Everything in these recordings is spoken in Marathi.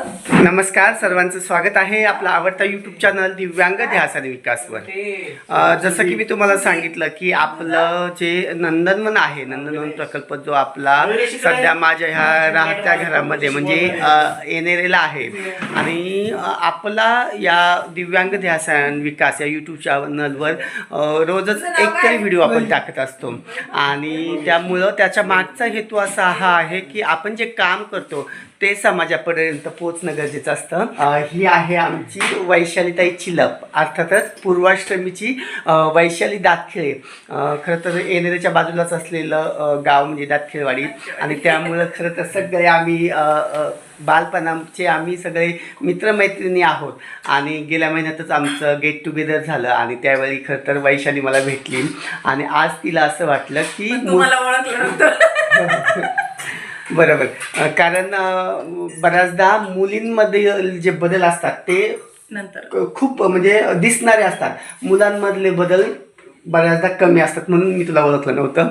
नमस्कार सर्वांचं स्वागत आहे आपला आवडता यूट्यूब चॅनल दिव्यांग ध्यास आणि विकासवर जसं की मी तुम्हाला सांगितलं की आपलं जे नंदनवन आहे नंदनवन प्रकल्प जो आपला सध्या माझ्या ह्या राहत्या घरामध्ये म्हणजे येणेरेला आहे. आणि आपला या दिव्यांग ध्यास आणि विकास या यूट्यूब चॅनलवर रोजच एक तरी व्हिडिओ आपण टाकत असतो. आणि त्यामुळं त्याच्या मागचा हेतू असा हा आहे की आपण जे काम करतो ते समाजापर्यंत पोहोचणं गरजेचं असतं. ही आहे आमची वैशालीताई चिलप. अर्थातच पूर्वाष्टमीची वैशाली दातखिळे. खरं तर येणेरेच्या बाजूलाच असलेलं गाव म्हणजे दातखिळवाडी. आणि त्यामुळं खरं तर सगळे आम्ही बालपणाचे आम्ही सगळे मित्रमैत्रिणी आहोत. आणि गेल्या महिन्यातच आमचं गेट टुगेदर झालं आणि त्यावेळी खरं तर वैशाली मला भेटली. आणि आज तिला असं वाटलं की ओळखलं बरोबर. कारण बऱ्याचदा मुलींमध्ये जे बदल असतात ते नंतर. खूप म्हणजे दिसणारे असतात. मुलांमधले बदल बऱ्याचदा कमी असतात म्हणून मी तुला ओळखलं नव्हतं.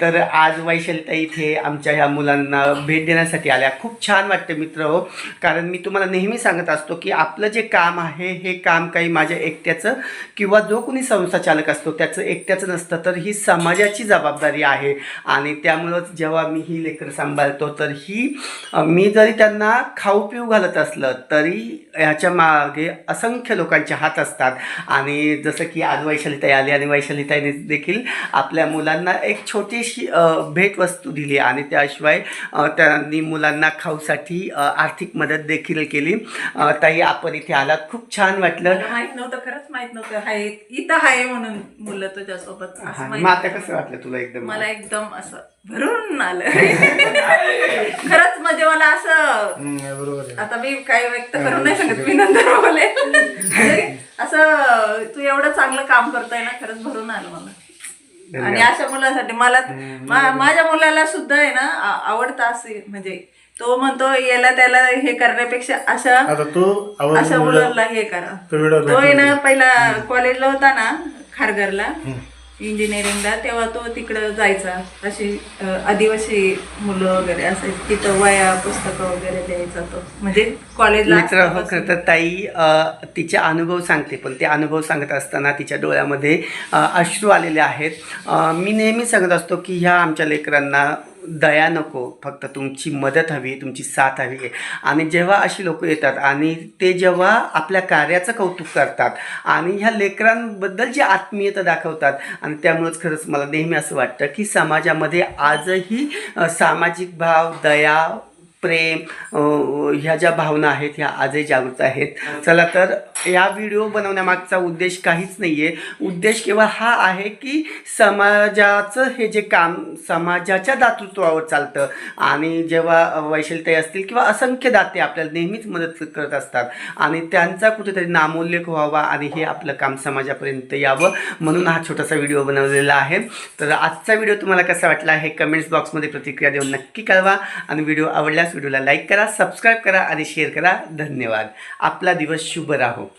तर आज वैशालीताई इथे आमच्या ह्या मुलांना भेट देण्यासाठी आल्या. खूप छान वाटतं मित्र हो. कारण मी तुम्हाला नेहमी सांगत असतो की आपलं जे काम आहे हे काम काही माझ्या एकट्याचं किंवा जो कोणी संस्था चालक असतो त्याचं एकट्याचं नसतं तर ही समाजाची जबाबदारी आहे. आणि त्यामुळंच जेव्हा मी ही लेकरं सांभाळतो तर ही मी जरी त्यांना खाऊ पिऊ घालत असलं तरी ह्याच्या मागे असंख्य लोकांचे हात असतात. आणि जसं की आज आली आली आणि वैशालीताईने देखील आपल्या मुलांना एक छोटीशी भेटवस्तू दिली आणि त्याशिवाय त्यांनी मुलांना खाऊसाठी आर्थिक मदत देखील केली. ताई आपण इथे आलात. खूप छान वाटलं. मला माहीत नव्हतं खरंच माहीत नव्हतं. हाय इथं आहे म्हणून मुलं तुझ्यासोबत. मग आता. कसं वाटलं तुला एकदम? मला एकदम असं भरून आलं. खरंच म्हणजे मला असं बरोबर आहे. आता मी काय व्यक्त करून नाही सांगत मी नंतर बोले असं तू एवढं चांगलं काम करताय ना खरंच भरून आलं मला. आणि अशा मुलासाठी मला माझ्या मुलाला सुद्धा आहे ना आवडतं असे म्हणजे तो म्हणतो याला त्याला हे करण्यापेक्षा अशा अशा मुलगा मुलांना हे करा. तो आहे ना पहिला कॉलेजला होता ना खारघरला. इंजिनिअरिंगला तेव्हा तो तिकडं जायचा. अशी आदिवासी मुलं वगैरे असायची. तिथं वया पुस्तकं वगैरे द्यायचा तो. म्हणजे कॉलेजला हो. खरं तर ताई तिचे अनुभव सांगते. पण ते अनुभव सांगत असताना तिच्या डोळ्यामध्ये अश्रू आलेले आहेत. मी नेहमी सांगत असतो की ह्या आमच्या लेकरांना दया नको फक्त तुमची मदत हवी तुमची साथ हवी. आहे आणि जेव्हा अशी लोक येतात आणि ते जेव्हा आपल्या कार्याचं कौतुक करतात आणि ह्या लेकरांबद्दल जी आत्मीयता दाखवतात आणि त्यामुळंच खरंच मला नेहमी असं वाटतं की समाजामध्ये आजही सामाजिक भाव दया प्रेम ह्या ज्या भावना आहेत ह्या आजही जागृत आहेत. चला तर या व्हिडिओ बनवण्यामागचा उद्देश काहीच नाही आहे उद्देश केवळ हा आहे की समाजाचं हे जे काम समाजाच्या दातृत्वावर चालतं आणि जेव्हा वैशलताई असतील किंवा असंख्य दाते आपल्याला नेहमीच मदत करत असतात आणि त्यांचा कुठेतरी नामोल्लेख व्हावा आणि हे आपलं काम समाजापर्यंत यावं म्हणून हा छोटासा व्हिडिओ बनवलेला आहे. तर आजचा व्हिडिओ तुम्हाला कसा वाटला हे कमेंट्स बॉक्समध्ये प्रतिक्रिया देऊन नक्की कळवा आणि व्हिडिओ आवडल्यास व्हिडिओला लाईक करा सबस्क्राईब करा आणि शेअर करा. धन्यवाद. आपला दिवस शुभ राहो.